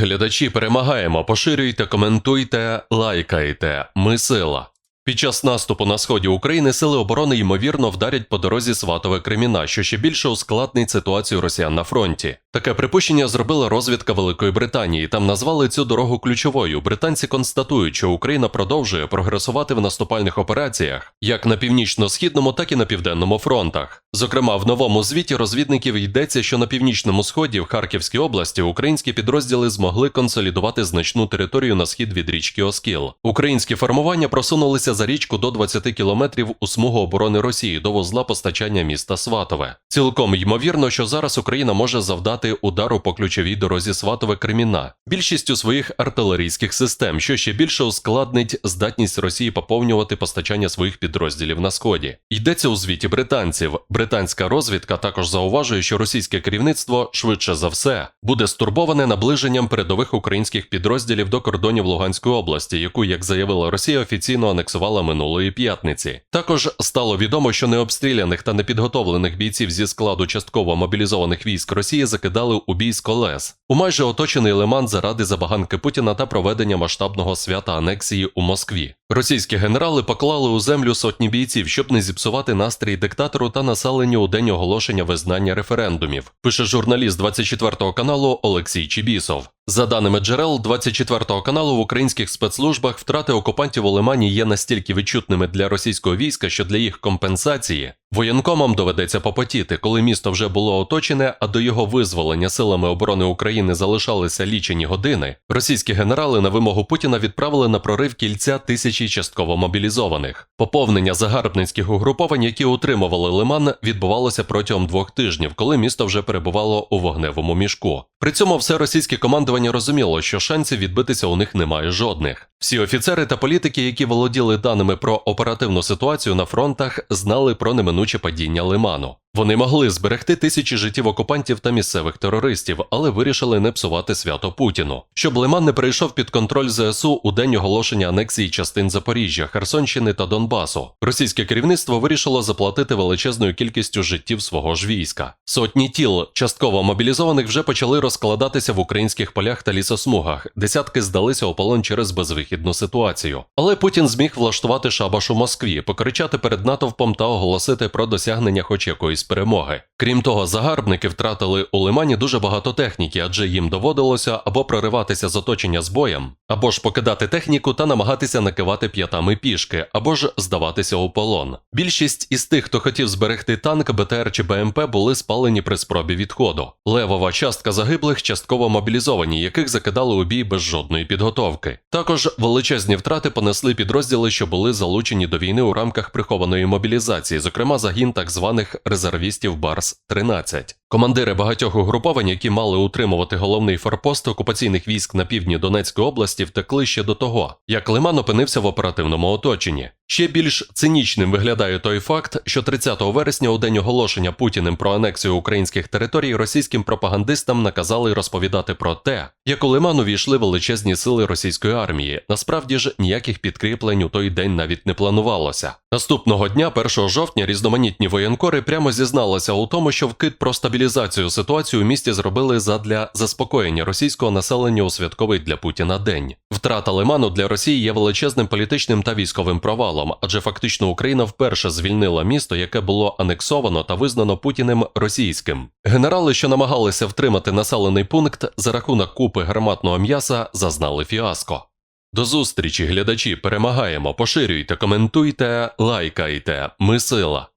Глядачі перемагаємо, поширюйте, коментуйте, лайкайте. Ми сила. Під час наступу на сході України сили оборони ймовірно вдарять по дорозі Сватове Креміна, що ще більше ускладнить ситуацію росіян на фронті. Таке припущення зробила розвідка Великої Британії. Там назвали цю дорогу ключовою. Британці констатують, що Україна продовжує прогресувати в наступальних операціях як на північно-східному, так і на південному фронтах. Зокрема, в новому звіті розвідників йдеться, що на північному сході в Харківській області українські підрозділи змогли консолідувати значну територію на схід від річки Оскіл. Українські формування просунулися за річку до 20 кілометрів у смугу оборони Росії до вузла постачання міста Сватове. Цілком ймовірно, що зараз Україна може завдати удару по ключовій дорозі Сватове Креміна, більшістю своїх артилерійських систем, що ще більше ускладнить здатність Росії поповнювати постачання своїх підрозділів на сході. Йдеться у звіті британців. Британська розвідка також зауважує, що російське керівництво швидше за все буде стурбоване наближенням передових українських підрозділів до кордонів Луганської області, яку, як заявила Росія, офіційно анексувала минулої п'ятниці. Також стало відомо, що необстріляних та непідготовлених бійців зі складу частково мобілізованих військ Росії закидали у бій з колес у майже оточений лиман заради забаганки Путіна та проведення масштабного свята анексії у Москві. Російські генерали поклали у землю сотні бійців, щоб не зіпсувати настрій диктатору та населенню у день оголошення визнання референдумів. Пише журналіст 24 каналу Олексій Чібісов. За даними джерел 24 каналу, в українських спецслужбах втрати окупантів у Лимані є настільки відчутними для російського війська, що для їх компенсації воєнкомам доведеться попотіти, коли місто вже було оточене, а до його визволення силами оборони України залишалися лічені години. Російські генерали на вимогу Путіна відправили на прорив кільця тисячі частково мобілізованих. Поповнення загарбницьких угруповань, які утримували Лиман, відбувалося протягом двох тижнів, коли місто вже перебувало у вогневому мішку. При цьому все російське командування розуміло, що шансів відбитися у них немає жодних. Всі офіцери та політики, які володіли даними про оперативну ситуацію на фронтах, знали про неминуче падіння лиману. Вони могли зберегти тисячі життів окупантів та місцевих терористів, але вирішили не псувати свято Путіну, щоб Лиман не перейшов під контроль ЗСУ у день оголошення анексії частин Запоріжжя, Херсонщини та Донбасу. Російське керівництво вирішило заплатити величезною кількістю життів свого ж війська. Сотні тіл частково мобілізованих вже почали розкладатися в українських полях та лісосмугах. Десятки здалися у полон через безвихідну ситуацію. Але Путін зміг влаштувати шабаш у Москві, покричати перед натовпом та оголосити про досягнення хоч якоїсь перемоги. Крім того, загарбники втратили у лимані дуже багато техніки, адже їм доводилося або прориватися з оточення з боєм, або ж покидати техніку та намагатися накивати п'ятами пішки, або ж здаватися у полон. Більшість із тих, хто хотів зберегти танк, БТР чи БМП, були спалені при спробі відходу. Левова частка загиблих частково мобілізовані, яких закидали у бій без жодної підготовки. Також величезні втрати понесли підрозділи, що були залучені до війни у рамках прихованої мобілізації, зокрема загін так званих резервістів Барс 13 Командири багатьох угруповань, які мали утримувати головний форпост окупаційних військ на півдні Донецької області, втекли ще до того, як Лиман опинився в оперативному оточенні. Ще більш цинічним виглядає той факт, що 30 вересня, у день оголошення Путіним про анексію українських територій, російським пропагандистам наказали розповідати про те, як у Лиман увійшли величезні сили російської армії. Насправді ж ніяких підкріплень у той день навіть не планувалося. Наступного дня, 1 жовтня, різноманітні воєнкори прямо зізналися у тому, що вкид про стабілізацію ситуації у місті зробили задля заспокоєння російського населення у святковий для Путіна день. Втрата Лиману для Росії є величезним політичним та військовим провалом, адже фактично Україна вперше звільнила місто, яке було анексовано та визнано Путіним російським. Генерали, що намагалися втримати населений пункт за рахунок купи гарматного м'яса, зазнали фіаско. До зустрічі, глядачі! Перемагаємо! Поширюйте, коментуйте, лайкайте. Ми сила.